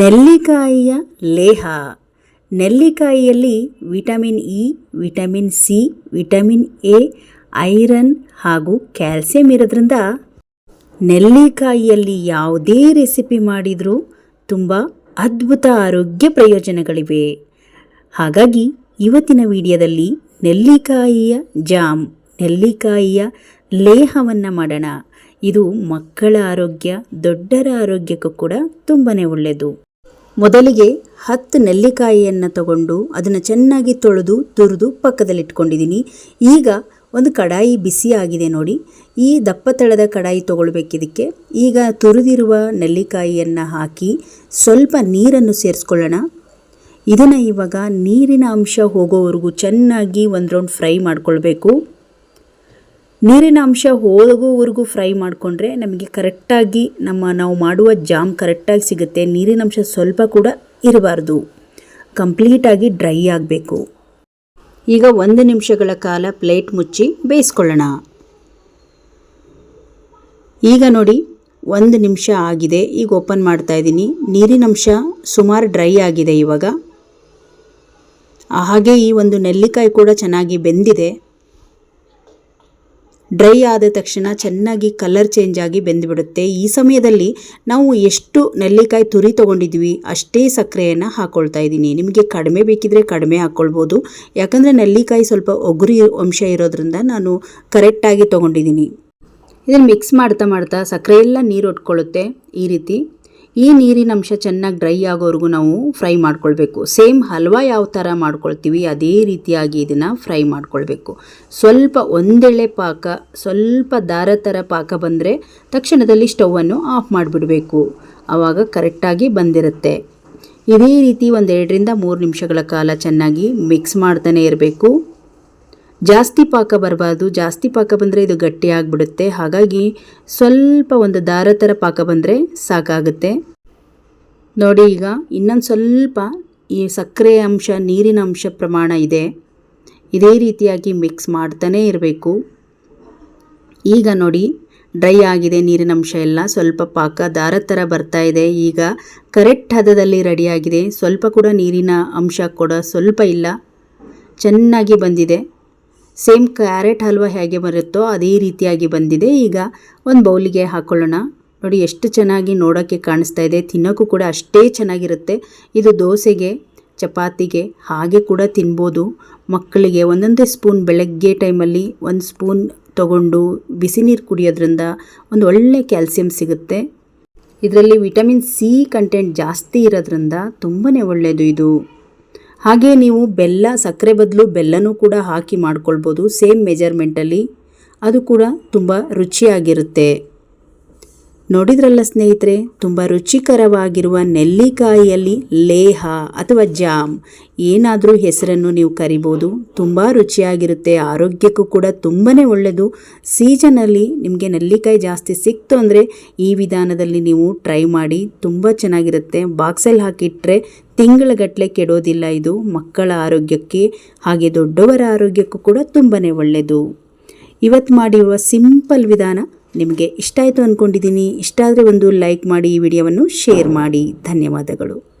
ನೆಲ್ಲಿಕಾಯಿಯ ಲೇಹ. ನೆಲ್ಲಿಕಾಯಿಯಲ್ಲಿ vitamin E, vitamin C, vitamin A, iron ಹಾಗೂ calcium ಇರೋದ್ರಿಂದ ನೆಲ್ಲಿಕಾಯಿಯಲ್ಲಿ ಯಾವುದೇ ರೆಸಿಪಿ ಮಾಡಿದರೂ ತುಂಬ ಅದ್ಭುತ ಆರೋಗ್ಯ ಪ್ರಯೋಜನಗಳಿವೆ. ಹಾಗಾಗಿ ಇವತ್ತಿನ ವಿಡಿಯೋದಲ್ಲಿ ನೆಲ್ಲಿಕಾಯಿಯ ಜಾಮ್, ನೆಲ್ಲಿಕಾಯಿಯ ಲೇಹವನ್ನು ಮಾಡೋಣ. ಇದು ಮಕ್ಕಳ ಆರೋಗ್ಯ, ದೊಡ್ಡರ ಆರೋಗ್ಯಕ್ಕೂ ಕೂಡ ತುಂಬಾ ಒಳ್ಳೆಯದು ಮೊದಲಿಗೆ ಹತ್ತು ನೆಲ್ಲಿಕಾಯಿಯನ್ನು ತಗೊಂಡು ಅದನ್ನು ಚೆನ್ನಾಗಿ ತೊಳೆದು, ತುರಿದು ಪಕ್ಕದಲ್ಲಿಟ್ಕೊಂಡಿದ್ದೀನಿ ಈಗ ಒಂದು ಕಡಾಯಿ ಬಿಸಿ ಆಗಿದೆ ನೋಡಿ. ಈ ದಪ್ಪ ತಳದ ಕಡಾಯಿ ತೊಗೊಳ್ಬೇಕಿದಕ್ಕೆ ಈಗ ತುರಿದಿರುವ ನೆಲ್ಲಿಕಾಯಿಯನ್ನು ಹಾಕಿ ಸ್ವಲ್ಪ ನೀರನ್ನು ಸೇರಿಸ್ಕೊಳ್ಳೋಣ. ಇದನ್ನು ಇವಾಗ ನೀರಿನ ಅಂಶ ಹೋಗೋವರೆಗೂ ಚೆನ್ನಾಗಿ ಒಂದು ರೌಂಡ್ ಫ್ರೈ ಮಾಡ್ಕೊಳ್ಬೇಕು. ನೀರಿನ ಅಂಶ ಹೋಗೋವರೆಗೂ ಫ್ರೈ ಮಾಡಿಕೊಂಡ್ರೆ ನಮಗೆ ಕರೆಕ್ಟಾಗಿ ನಮ್ಮ ನಾವು ಮಾಡುವ ಜಾಮ್ ಕರೆಕ್ಟಾಗಿ ಸಿಗುತ್ತೆ. ನೀರಿನ ಅಂಶ ಸ್ವಲ್ಪ ಕೂಡ ಇರಬಾರ್ದು. ಕಂಪ್ಲೀಟಾಗಿ ಡ್ರೈ ಆಗಬೇಕು. ಈಗ ಒಂದು ನಿಮಿಷಗಳ ಕಾಲ ಪ್ಲೇಟ್ ಮುಚ್ಚಿ ಬೇಯಿಸ್ಕೊಳ್ಳೋಣ. ಈಗ ನೋಡಿ, ಒಂದು ನಿಮಿಷ ಆಗಿದೆ. ಈಗ ಓಪನ್ ಮಾಡ್ತಾ ಇದ್ದೀನಿ. ನೀರಿನ ಅಂಶ ಸುಮಾರು ಡ್ರೈ ಆಗಿದೆ ಇವಾಗ. ಹಾಗೆ ಈ ಒಂದು ನೆಲ್ಲಿಕಾಯಿ ಕೂಡ ಚೆನ್ನಾಗಿ ಬೆಂದಿದೆ. ಡ್ರೈ ಆದ ತಕ್ಷಣ ಚೆನ್ನಾಗಿ ಕಲರ್ ಚೇಂಜ್ ಆಗಿ ಬೆಂದುಬಿಡುತ್ತೆ. ಈ ಸಮಯದಲ್ಲಿ ನಾವು ಎಷ್ಟು ನೆಲ್ಲಿಕಾಯಿ ತುರಿ ತೊಗೊಂಡಿದ್ವಿ, ಅಷ್ಟೇ ಸಕ್ಕರೆಯನ್ನು ಹಾಕ್ಕೊಳ್ತಾ ಇದ್ದೀನಿ. ನಿಮಗೆ ಕಡಿಮೆ ಬೇಕಿದ್ರೆ ಕಡಿಮೆ ಹಾಕ್ಕೊಳ್ಬೋದು ಯಾಕಂದರೆ ನೆಲ್ಲಿಕಾಯಿ ಸ್ವಲ್ಪ ಒಗುರಿ ಅಂಶ ಇರೋದ್ರಿಂದ ನಾನು ಕರೆಕ್ಟಾಗಿ ತೊಗೊಂಡಿದ್ದೀನಿ. ಇದನ್ನು ಮಿಕ್ಸ್ ಮಾಡ್ತಾ ಮಾಡ್ತಾ ಸಕ್ಕರೆ ಎಲ್ಲ ನೀರು ಒಟ್ಕೊಳ್ಳುತ್ತೆ. ಈ ರೀತಿ ಈ ನೀರಿನ ಅಂಶ ಚೆನ್ನಾಗಿ ಡ್ರೈ ಆಗೋವರೆಗೂ ನಾವು ಫ್ರೈ ಮಾಡ್ಕೊಳ್ಬೇಕು. ಸೇಮ್ ಹಲ್ವಾ ಯಾವ ಥರ ಮಾಡ್ಕೊಳ್ತೀವಿ, ಅದೇ ರೀತಿಯಾಗಿ ಇದನ್ನು ಫ್ರೈ ಮಾಡ್ಕೊಳ್ಬೇಕು. ಸ್ವಲ್ಪ ಒಂದೆಳೆ ಪಾಕ, ಸ್ವಲ್ಪ ದಾರ ಥರ ಪಾಕ ಬಂದರೆ ತಕ್ಷಣದಲ್ಲಿ ಸ್ಟವನ್ನು ಆಫ್ ಮಾಡಿಬಿಡಬೇಕು. ಆವಾಗ ಕರೆಕ್ಟಾಗಿ ಬಂದಿರುತ್ತೆ. ಇದೇ ರೀತಿ ಒಂದೆರಡರಿಂದ ಮೂರು ನಿಮಿಷಗಳ ಕಾಲ ಚೆನ್ನಾಗಿ ಮಿಕ್ಸ್ ಮಾಡ್ತಾನೆ ಇರಬೇಕು. ಜಾಸ್ತಿ ಪಾಕ ಬರಬಾರ್ದು, ಜಾಸ್ತಿ ಪಾಕ ಬಂದರೆ ಇದು ಗಟ್ಟಿ ಆಗಿಬಿಡುತ್ತೆ. ಹಾಗಾಗಿ ಸ್ವಲ್ಪ ಒಂದು ದಾರ ಥರ ಪಾಕ ಬಂದರೆ ಸಾಕಾಗುತ್ತೆ. ನೋಡಿ ಈಗ ಇನ್ನೊಂದು ಸ್ವಲ್ಪ ಈ ಸಕ್ಕರೆ ಅಂಶ, ನೀರಿನ ಅಂಶ ಪ್ರಮಾಣ ಇದೆ. ಇದೇ ರೀತಿಯಾಗಿ ಮಿಕ್ಸ್ ಮಾಡ್ತಾನೇ ಇರಬೇಕು. ಈಗ ನೋಡಿ ಡ್ರೈ ಆಗಿದೆ ನೀರಿನ ಅಂಶ ಎಲ್ಲ. ಸ್ವಲ್ಪ ಪಾಕ ದಾರ ಥರ ಬರ್ತಾ ಇದೆ. ಈಗ ಕರೆಕ್ಟ್ ಹದದಲ್ಲಿ ರೆಡಿಯಾಗಿದೆ ಸ್ವಲ್ಪ ಕೂಡ ನೀರಿನ ಅಂಶ ಕೂಡ ಸ್ವಲ್ಪ ಇಲ್ಲ. ಚೆನ್ನಾಗಿ ಬಂದಿದೆ. ಸೇಮ್ ಕ್ಯಾರೆಟ್ ಹಲ್ವಾ ಹೇಗೆ ಬರುತ್ತೋ ಅದೇ ರೀತಿಯಾಗಿ ಬಂದಿದೆ. ಈಗ ಒಂದು ಬೌಲಿಗೆ ಹಾಕ್ಕೊಳ್ಳೋಣ ನೋಡಿ, ಎಷ್ಟು ಚೆನ್ನಾಗಿ ನೋಡೋಕ್ಕೆ ಕಾಣಿಸ್ತಾ ಇದೆ. ತಿನ್ನೋಕ್ಕೂ ಕೂಡ ಅಷ್ಟೇ ಚೆನ್ನಾಗಿರುತ್ತೆ. ಇದು ದೋಸೆಗೆ, ಚಪಾತಿಗೆ ಹಾಗೆ ಕೂಡ ತಿನ್ಬೋದು. ಮಕ್ಕಳಿಗೆ ಒಂದೊಂದೇ ಸ್ಪೂನ್ ಬೆಳಗ್ಗೆ ಟೈಮಲ್ಲಿ ಒಂದು ಸ್ಪೂನ್ ತಗೊಂಡು ಬಿಸಿ ನೀರು ಕುಡಿಯೋದ್ರಿಂದ ಒಂದು ಒಳ್ಳೆ ಕ್ಯಾಲ್ಸಿಯಂ ಸಿಗುತ್ತೆ. ಇದರಲ್ಲಿ ವಿಟಮಿನ್ ಸಿ ಕಂಟೆಂಟ್ ಜಾಸ್ತಿ ಇರೋದ್ರಿಂದ ತುಂಬಾ ಒಳ್ಳೆಯದು ಇದು. ಹಾಗೆ ನೀವು ಬೆಲ್ಲ, ಸಕ್ಕರೆ ಬದಲು ಬೆಲ್ಲನೂ ಕೂಡ ಹಾಕಿ ಮಾಡ್ಕೊಳ್ಬೋದು, ಸೇಮ್ ಮೆಜರ್ಮೆಂಟಲ್ಲಿ ಅದು ಕೂಡ ತುಂಬ ರುಚಿಯಾಗಿರುತ್ತೆ. ನೋಡಿದ್ರಲ್ಲ ಸ್ನೇಹಿತರೆ, ತುಂಬ ರುಚಿಕರವಾಗಿರುವ ನೆಲ್ಲಿಕಾಯಿಯಲ್ಲಿ ಲೇಹ ಅಥವಾ ಜಾಮ್, ಏನಾದರೂ ಹೆಸರನ್ನು ನೀವು ಕರಿಬೋದು. ತುಂಬ ರುಚಿಯಾಗಿರುತ್ತೆ, ಆರೋಗ್ಯಕ್ಕೂ ಕೂಡ ತುಂಬಾ ಒಳ್ಳೆಯದು. ಸೀಸನಲ್ಲಿ ನಿಮಗೆ ನೆಲ್ಲಿಕಾಯಿ ಜಾಸ್ತಿ ಸಿಕ್ತು ಅಂದರೆ ಈ ವಿಧಾನದಲ್ಲಿ ನೀವು ಟ್ರೈ ಮಾಡಿ, ತುಂಬ ಚೆನ್ನಾಗಿರುತ್ತೆ. ಬಾಕ್ಸಲ್ಲಿ ಹಾಕಿಟ್ರೆ ತಿಂಗಳಗಟ್ಟಲೆ ಕೆಡೋದಿಲ್ಲ ಇದು. ಮಕ್ಕಳ ಆರೋಗ್ಯಕ್ಕೆ, ಹಾಗೆ ದೊಡ್ಡವರ ಆರೋಗ್ಯಕ್ಕೂ ಕೂಡ ತುಂಬಾ ಒಳ್ಳೆಯದು. ಇವತ್ತು ಮಾಡಿರುವ ಸಿಂಪಲ್ ವಿಧಾನ ನಿಮಗೆ ಇಷ್ಟ ಆಯಿತು ಅಂದ್ಕೊಂಡಿದ್ದೀನಿ ಇಷ್ಟ ಆದರೆ ಒಂದು ಲೈಕ್ ಮಾಡಿ ಈ ವಿಡಿಯೋವನ್ನು ಶೇರ್ ಮಾಡಿ. ಧನ್ಯವಾದಗಳು.